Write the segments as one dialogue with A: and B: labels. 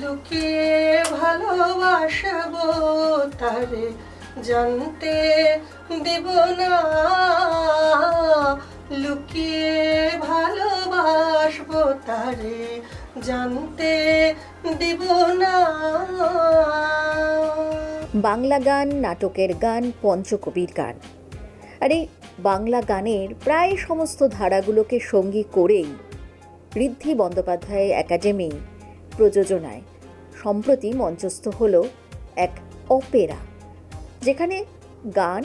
A: লুকিয়ে ভালোবাসবো, তারে জানতে দেব না। লুকিয়ে ভালোবাসবো, তারে জানতে দেব না।
B: বাংলা গান, নাটকের গান, পঞ্চকবির গান। আর, বাংলা গানের প্রায় সমস্ত ধারাগুলোকে সঙ্গী করেই ঋদ্ধি বন্দ্যোপাধ্যায় একাডেমি প্রযোজনায়। সম্প্রতি মঞ্চস্থ হল এক অপেরা, যেখানে গান,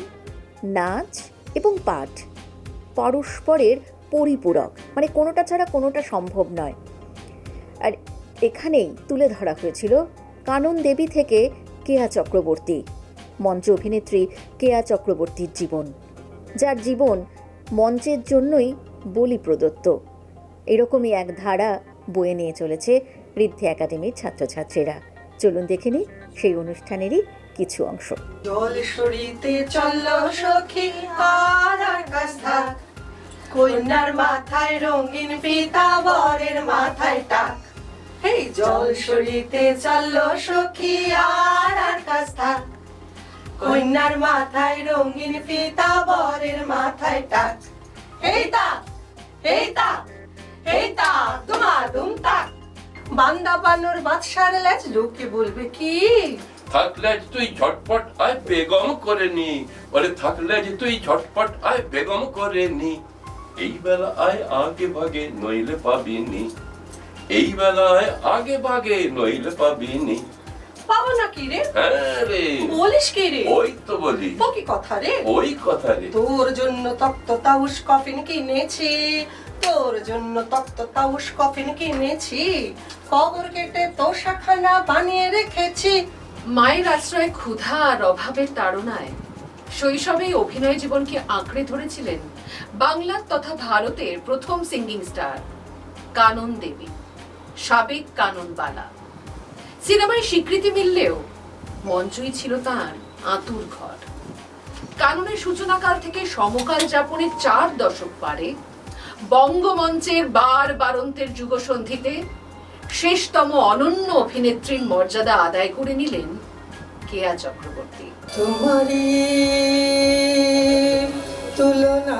B: নাচ এবং পাঠ পরস্পরের পরিপূরক মানে কোনোটা ছাড়া কোনোটা সম্ভব নয়। আর এখানেই তুলে ধরা হয়েছিল কানন দেবী থেকে কেয়া চক্রবর্তী, মঞ্চ অভিনেত্রী কেয়া চক্রবর্তীর জীবন, যার জীবন মঞ্চের জন্যই বলি প্রদত্ত। এরকমই এক ধারা বয়ে নিয়ে চলেছে ঋদ্ধি একাডেমির ছাত্রছাত্রীরা। চলুন দেখে নিই সেই অনুষ্ঠানেরই কিছু অংশ।
A: জল সরিতে চলল সখী, আর আকাশ কন্যার মাথায় রঙিন পিতা বরের মাথায় টাক। এই জল সরিতে চলল সখী, আর আকাশ থাক কন্যার মাথায় রঙিন পিতা বরের মাথায় টাক। এই তা এই তা এই তা, দুমা দুম তাক। বান্দা বানর বাদশার লেজ লোকে বলবে কি?
C: থাকলে তুই ঝটপট আয় বেগম করে নি। বলে থাকলে যে তুই ঝটপট আয় বেগম করে নি। এই বেলা আয় আগে ভাগে নইলে পাবি নি। এই বেলায় আগে ভাগে নইলে পাবি নি।
A: পাবো না কি রে?
C: হ্যাঁ রে।
A: বলিস কি রে?
C: ওই তো বলি।
A: ও কি কথা রে?
C: ওই কথা রে।
A: তোর জন্য তক্ত তাউস কফিন কিনেছি। তোর জন্য তক্ত তাউস কফিন কিনেছি। কবর কেটে তোষাখানা বানিয়ে রেখেছি।
D: মায়ের আশ্রয়ে ক্ষুধা আর অভাবের তাড়নায় শৈশবেই অভিনয় জীবনকে আঁকড়ে ধরেছিলেন বাংলার তথা ভারতের প্রথম সিঙ্গিং স্টার কানন দেবী, সাবেক কাননবালা সিনেমায় স্বীকৃতি মিললেও মঞ্চই ছিল তার আতুর ঘর। কাননের সূচনাকাল থেকে সমকাল যাপনের চার দশক পারে বঙ্গমঞ্চের বার বারন্তের যুগসন্ধিতে শেষতম অনন্য অভিনেত্রীর মর্যাদা আদায় করে নিলেন কেয়া চক্রবর্তী।
A: তোমারি তুলনা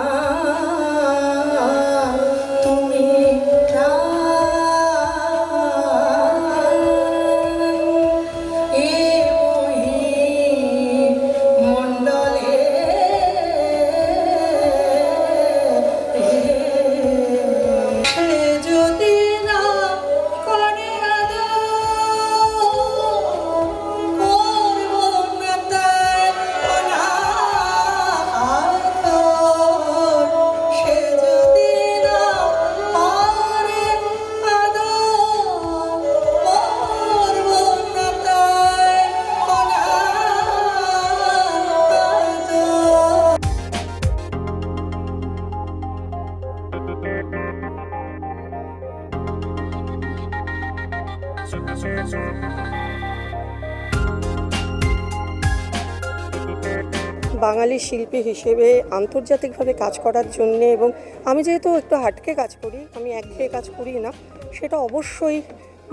E: বাঙালি শিল্পী হিসেবে আন্তর্জাতিকভাবে কাজ করার জন্যে এবং আমি যেহেতু একটু হাটকে কাজ করি, আমি একঘেয়ে কাজ করি না, সেটা অবশ্যই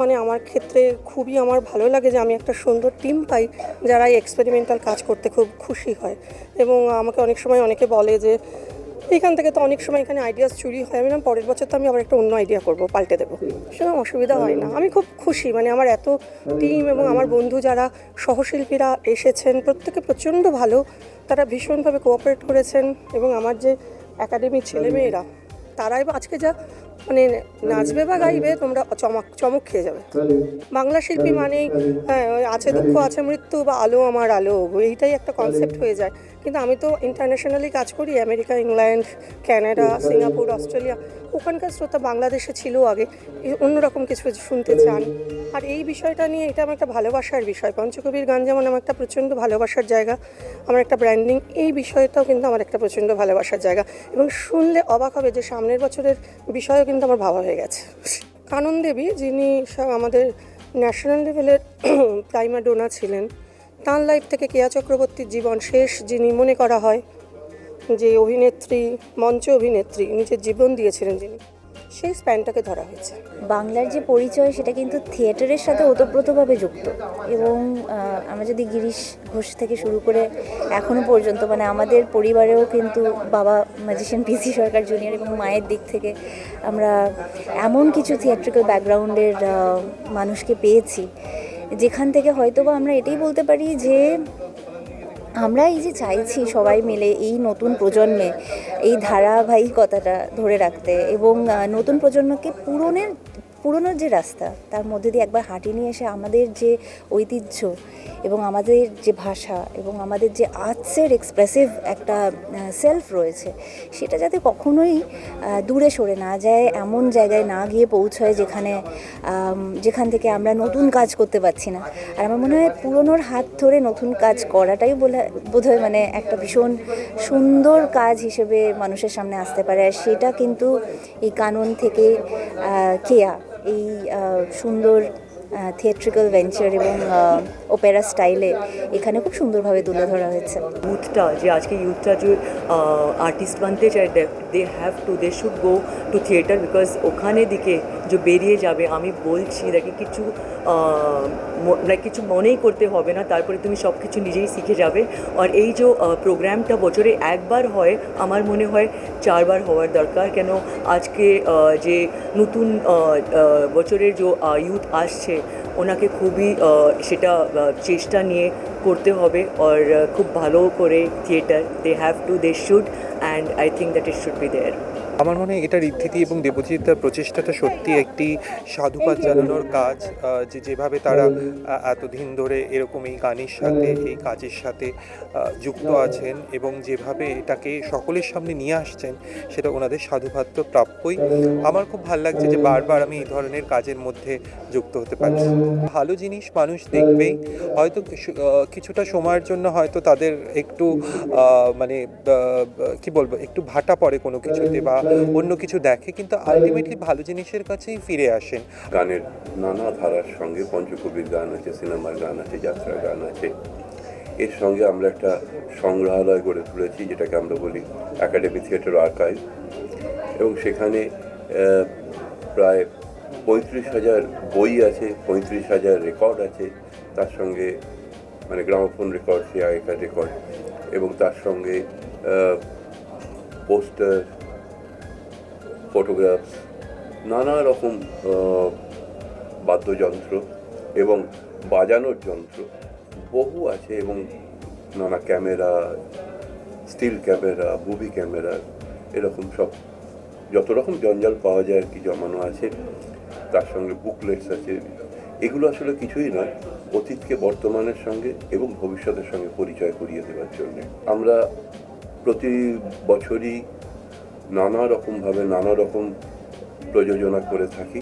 E: মানে আমার ক্ষেত্রে খুবই আমার ভালো লাগে যে আমি একটা সুন্দর টিম পাই যারা এক্সপেরিমেন্টাল কাজ করতে খুব খুশি হয়। এবং আমাকে অনেক সময় অনেকে বলে যে এখান থেকে তো অনেক সময় এখানে আইডিয়াস চুরি হয়। আমি না পরের বছর তো আমি আবার একটা অন্য আইডিয়া করব, পাল্টে দেবো। সেরকম অসুবিধা হয় না। আমি খুব খুশি মানে আমার এত টিম এবং আমার বন্ধু যারা সহশিল্পীরা এসেছেন, প্রত্যেকে প্রচণ্ড ভালো, তারা ভীষণভাবে কোঅপারেট করেছেন এবং আমার যে একাডেমির ছেলেমেয়েরা, তারাই আজকে যা মানে নাচবে বা গাইবে, তোমরা চমক চমক খেয়ে যাবে। বাংলা শিল্পী মানেই হ্যাঁ আছে দুঃখ, আছে মৃত্যু বা আলো, আমার আলো, এইটাই একটা কনসেপ্ট হয়ে যায়। কিন্তু আমি তো ইন্টারন্যাশনালি কাজ করি, America, England Canada Singapore Australia ওখানকার শ্রোতা বাংলাদেশে ছিল আগে অন্যরকম কিছু শুনতে চান। আর এই বিষয়টা নিয়ে এটা আমার একটা ভালোবাসার বিষয়। পঞ্চকবির গান যেমন আমার একটা প্রচণ্ড ভালোবাসার জায়গা, আমার একটা ব্র্যান্ডিং এই বিষয়টাও কিন্তু আমার একটা প্রচণ্ড ভালোবাসার জায়গা। এবং শুনলে অবাক হবে যে সামনের বছরের বিষয়ও কিন্তু আমার ভাবা হয়ে গেছে। কানন দেবী, যিনি সব আমাদের ন্যাশনাল লেভেলের প্রাইমা ডোনা ছিলেন, তাঁর লাইফ থেকে কেয়া চক্রবর্তীর জীবন শেষ, যিনি মনে করা হয় যে অভিনেত্রী, মঞ্চ অভিনেত্রী, নিজের জীবন দিয়েছিলেন যিনি। সেই স্প্যানটাকে ধরা হয়েছে।
F: বাংলার যে পরিচয়, সেটা কিন্তু থিয়েটারের সাথে ওতপ্রোতভাবে যুক্ত। এবং আমরা যদি গিরিশ ঘোষ থেকে শুরু করে এখনও পর্যন্ত মানে আমাদের পরিবারেও কিন্তু বাবা ম্যাজিশিয়ান পিসি সরকার জুনিয়র এবং মায়ের দিক থেকে আমরা এমন কিছু থিয়েট্রিক্যাল ব্যাকগ্রাউন্ডের মানুষকে পেয়েছি, যেখান থেকে হয়তো বা আমরা এটাই বলতে পারি যে আমরা এই যে চাইছি সবাই মিলে এই নতুন প্রজন্মে এই ধারাবাহিকতাটা ধরে রাখতে এবং নতুন প্রজন্মকে পুরনের পুরনোর যে রাস্তা, তার মধ্যে দিয়ে একবার হাঁটি নিয়ে এসে আমাদের যে ঐতিহ্য এবং আমাদের যে ভাষা এবং আমাদের যে আর্টসের এক্সপ্রেসিভ একটা সেলফ রয়েছে, সেটা যাতে কখনোই দূরে সরে না যায়, এমন জায়গায় না গিয়ে পৌঁছয় যেখানে যেখান থেকে আমরা নতুন কাজ করতে পারছি না। আর আমার মনে হয় পুরনোর হাত ধরে নতুন কাজ করাটাই বলে, বোধহয় মানে একটা ভীষণ সুন্দর কাজ হিসেবে মানুষের সামনে আসতে পারে। আর সেটা কিন্তু এই কানুন থেকে কেয়া। এই সুন্দর থিয়েট্রিক্যাল ভেঞ্চার এবং ওপেরা স্টাইলে এখানে খুব সুন্দরভাবে তুলে ধরা হয়েছে।
G: ইউথটা যে আজকে ইউথটা যে আর্টিস্ট বানতে চায় they have to they should go to theatre because ওখানে দিকে যে বেরিয়ে যাবে, আমি বলছি, দেখি কিছু লাইক কিছু মনেই করতে হবে না, তারপরে তুমি সব কিছু নিজেই শিখে যাবে। আর এই যে প্রোগ্রামটা বছরে একবার হয়, আমার মনে হয় চারবার হওয়ার দরকার। কেন, আজকে যে নতুন বছরের যে ইউথ আসছে, ওনাকে খুবই সেটা চেষ্টা নিয়ে করতে হবে। আর খুব ভালো করে theatre they have to they should and I think that it should be there
H: আমার মনে হয় এটা ঋদ্ধিতি এবং দেবজিতার প্রচেষ্টাটা সত্যি একটি সাধুবাদ জানানোর কাজ যে যেভাবে তারা এতদিন ধরে এরকম এই গানের সাথে এই কাজের সাথে যুক্ত আছেন এবং যেভাবে এটাকে সকলের সামনে নিয়ে আসছেন সেটা ওনাদের সাধুবাদ তো প্রাপ্যই। আমার খুব ভালো লাগছে যে বারবার আমি এই ধরনের কাজের মধ্যে যুক্ত হতে পারছি। ভালো জিনিস মানুষ দেখবেই হয়তো কিছুটা সময়ের জন্য হয়তো তাদের একটু মানে কি বলব একটু ভাটা পড়ে কোনো কিছুতে বা অন্য কিছু দেখে কিন্তু আলটিমেটলি ভালো জিনিসের কাছেই ফিরে আসেন।
I: গানের নানা ধারার সঙ্গে পঞ্চকবির গান আছে, সিনেমার গান আছে, যাত্রার গান আছে। এর সঙ্গে আমরা একটা সংগ্রহালয় গড়ে তুলেছি, যেটাকে আমরা বলি একাডেমি থিয়েটার আর্কাইভ এবং সেখানে প্রায় পঁয়ত্রিশ হাজার বই আছে, পঁয়ত্রিশ হাজার রেকর্ড আছে। তার সঙ্গে মানে গ্রামোফোন রেকর্ড সে আগেকার রেকর্ড এবং তার সঙ্গে পোস্টার ফটোগ্রাফস নানা রকম বাদ্যযন্ত্র এবং বাজানোর যন্ত্র বহু আছে এবং নানা camera, still camera, movie camera, এরকম সব। যত রকম জঞ্জাল পাওয়া যায় আর কি, জমানো আছে, তার সঙ্গে বুকলেটস আছে। এগুলো আসলে কিছুই নয়, অতীতকে বর্তমানের সঙ্গে এবং ভবিষ্যতের সঙ্গে পরিচয় করিয়ে দেওয়ার জন্য। আমরা প্রতি বছরই নানা রকমভাবে নানা রকম প্রযোজনা করে থাকি।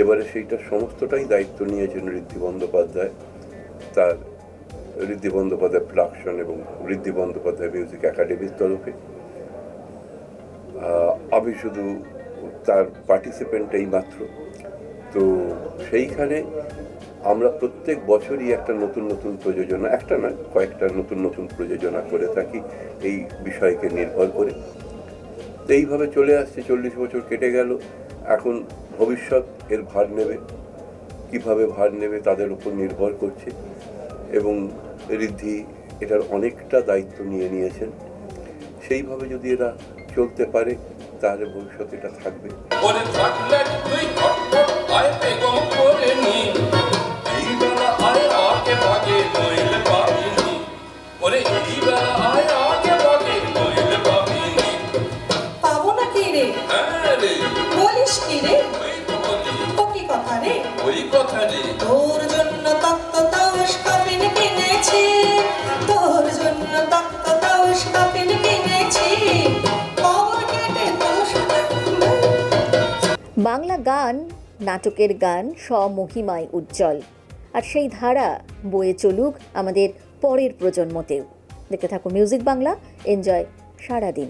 I: এবারে সেইটা সমস্তটাই দায়িত্ব নিয়েছেন ঋদ্ধি বন্দ্যোপাধ্যায়। তার ঋদ্ধি বন্দ্যোপাধ্যায় প্রোডাকশন এবং ঋদ্ধি বন্দ্যোপাধ্যায় মিউজিক একাডেমির তরফে। আমি শুধু তার পার্টিসিপেন্ট এই মাত্র। তো সেইখানে আমরা প্রত্যেক বছরই একটা নতুন নতুন প্রযোজনা, একটা না কয়েকটা নতুন নতুন প্রযোজনা করে থাকি। এই বিষয়কে নির্ভর করে। এইভাবে চলে আসছে, চল্লিশ বছর কেটে গেল। এখন ভবিষ্যৎ এর ভার নেবে, কীভাবে ভার নেবে তাদের উপর নির্ভর করছে। এবং ঋদ্ধি এটার অনেকটা দায়িত্ব নিয়ে নিয়েছেন। সেইভাবে যদি এরা চলতে পারে, তাহলে ভবিষ্যৎ এটা থাকবে।
C: আয়
F: বাংলা গান, নাটকের গান স্বমহিমায় উজ্জ্বল। আর সেই ধারা বয়ে চলুক আমাদের পরের প্রজন্মতেও। দেখতে থাকো মিউজিক বাংলা এনজয় সারাদিন।